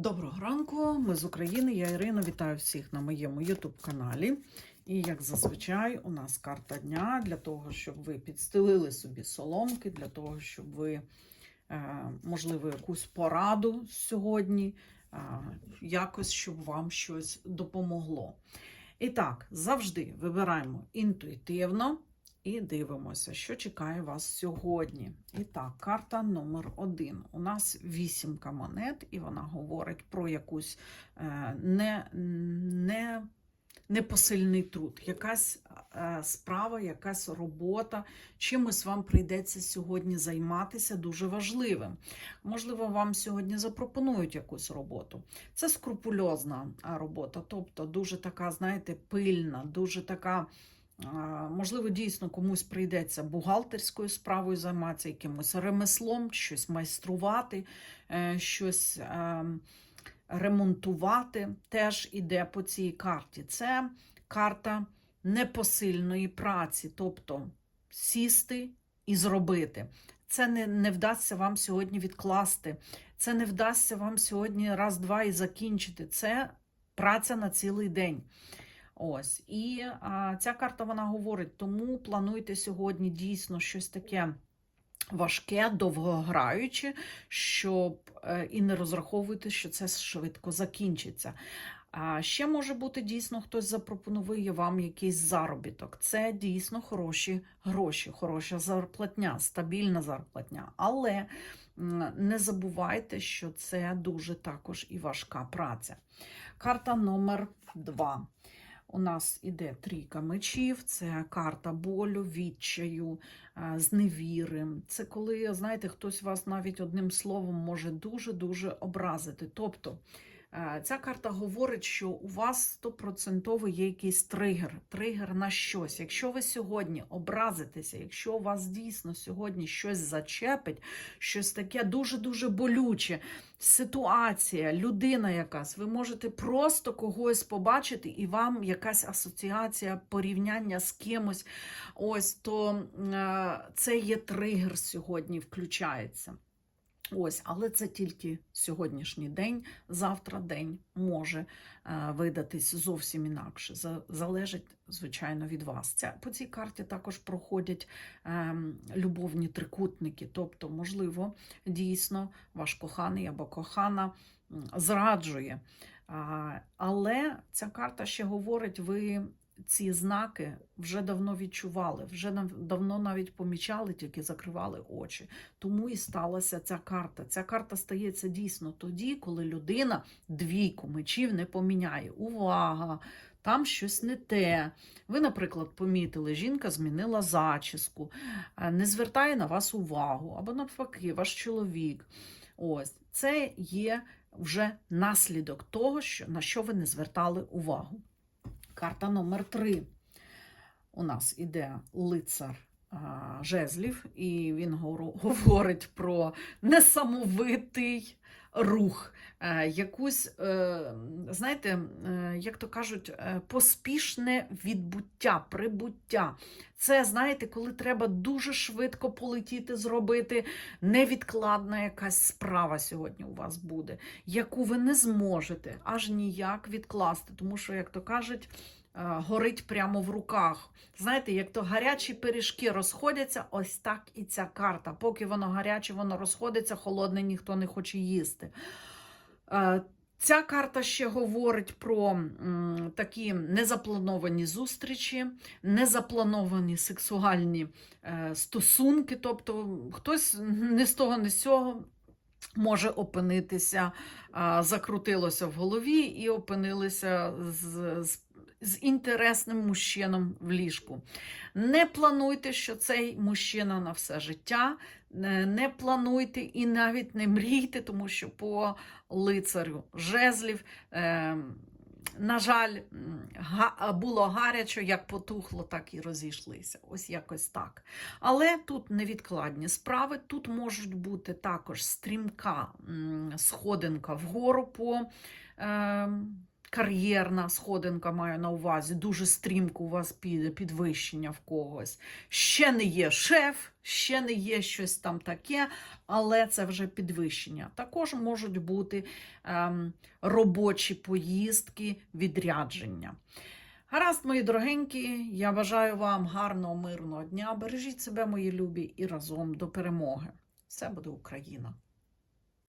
Доброго ранку, ми з України. Я Ірина. Вітаю всіх на моєму YouTube каналі. І як зазвичай, у нас карта дня для того, щоб ви підстелили собі соломки, для того, щоб ви, е, можливо, якусь пораду сьогодні, е, якось щоб вам щось допомогло. І так, завжди вибираємо інтуїтивно. І дивимося, що чекає вас сьогодні. І так, карта номер один. У нас вісімка монет, і вона говорить про якусь е, не, не, непосильний труд, якась е, справа, якась робота. Чимось вам прийдеться сьогодні займатися дуже важливим. Можливо, вам сьогодні запропонують якусь роботу. Це скрупульозна робота, тобто дуже така, знаєте, пильна, дуже така. Можливо, дійсно комусь прийдеться бухгалтерською справою займатися, якимось ремеслом, щось майструвати, е, щось е, ремонтувати. Теж іде по цій карті. Це карта непосильної праці, тобто сісти і зробити. Це не, не вдасться вам сьогодні відкласти. Це не вдасться вам сьогодні раз-два і закінчити. Це праця на цілий день. Ось. І а, ця карта вона говорить, тому плануйте сьогодні дійсно щось таке важке, довгограюче, щоб е, і не розраховуйте, що це швидко закінчиться. А ще може бути дійсно хтось запропонує вам якийсь заробіток. Це дійсно хороші гроші, хороша зарплатня, стабільна зарплатня. Але не забувайте, що це дуже також і важка праця. Карта номер два. У нас іде трійка мечів, це карта болю, відчаю, е, зневіри. Це коли, знаєте, хтось вас навіть одним словом може дуже-дуже образити. Тобто ця карта говорить, що у вас стопроцентово є якийсь тригер, тригер на щось. Якщо ви сьогодні образитеся, якщо у вас дійсно сьогодні щось зачепить, щось таке дуже-дуже болюче, ситуація, людина якась, ви можете просто когось побачити, і вам якась асоціація, порівняння з кимось, ось то е, це є тригер сьогодні, включається. Ось, але це тільки сьогоднішній день. Завтра день може е, видатись зовсім інакше. За- Залежить, звичайно, від вас. Ця, по цій карті також проходять е, любовні трикутники. Тобто, можливо, дійсно ваш коханий або кохана зраджує. Але ця карта ще говорить, ви ці знаки вже давно відчували, вже давно навіть помічали, тільки закривали очі. Тому і сталася ця карта. Ця карта стається дійсно тоді, коли людина двійку мечів не поміняє. Увага! Там щось не те. Ви, наприклад, помітили, жінка змінила зачіску, е, не звертає на вас увагу, або навпаки, ваш чоловік. Ось це є вже наслідок того, що, на що ви не звертали увагу. Карта номер три. У нас іде лицар жезлів, і він говорить про несамовитий рух, е, якусь, е, знаєте, е, як то кажуть, поспішне відбуття, прибуття. Це, знаєте, коли треба дуже швидко полетіти, зробити невідкладна якась справа сьогодні у вас буде, яку ви не зможете аж ніяк відкласти, тому що, як то кажуть, горить прямо в руках. Знаєте, як то гарячі пиріжки розходяться, ось так і ця карта. Поки воно гаряче, воно розходиться, холодне ніхто не хоче їсти. Е, Ця карта ще говорить про такі незаплановані зустрічі, незаплановані сексуальні е, стосунки. Тобто хтось не з того, не з цього може опинитися, закрутилося в голові і опинилися з, з, з інтересним мужчином в ліжку. Не плануйте, що цей мужчина на все життя. Не не плануйте і навіть не мрійте, тому що по лицарю жезлів. Е, на жаль, було гарячо, як потухло, так і розійшлися. Ось якось так. Але тут невідкладні справи. Тут можуть бути також стрімка сходинка вгору по е, кар'єрна сходинка маю на увазі, дуже стрімко у вас піде підвищення в когось. Ще не є шеф, ще не є щось там таке, але це вже підвищення. Також можуть бути ем, робочі поїздки, відрядження. Гаразд, мої дорогенькі, я бажаю вам гарного, мирного дня. Бережіть себе, мої любі, і разом до перемоги. Все буде Україна!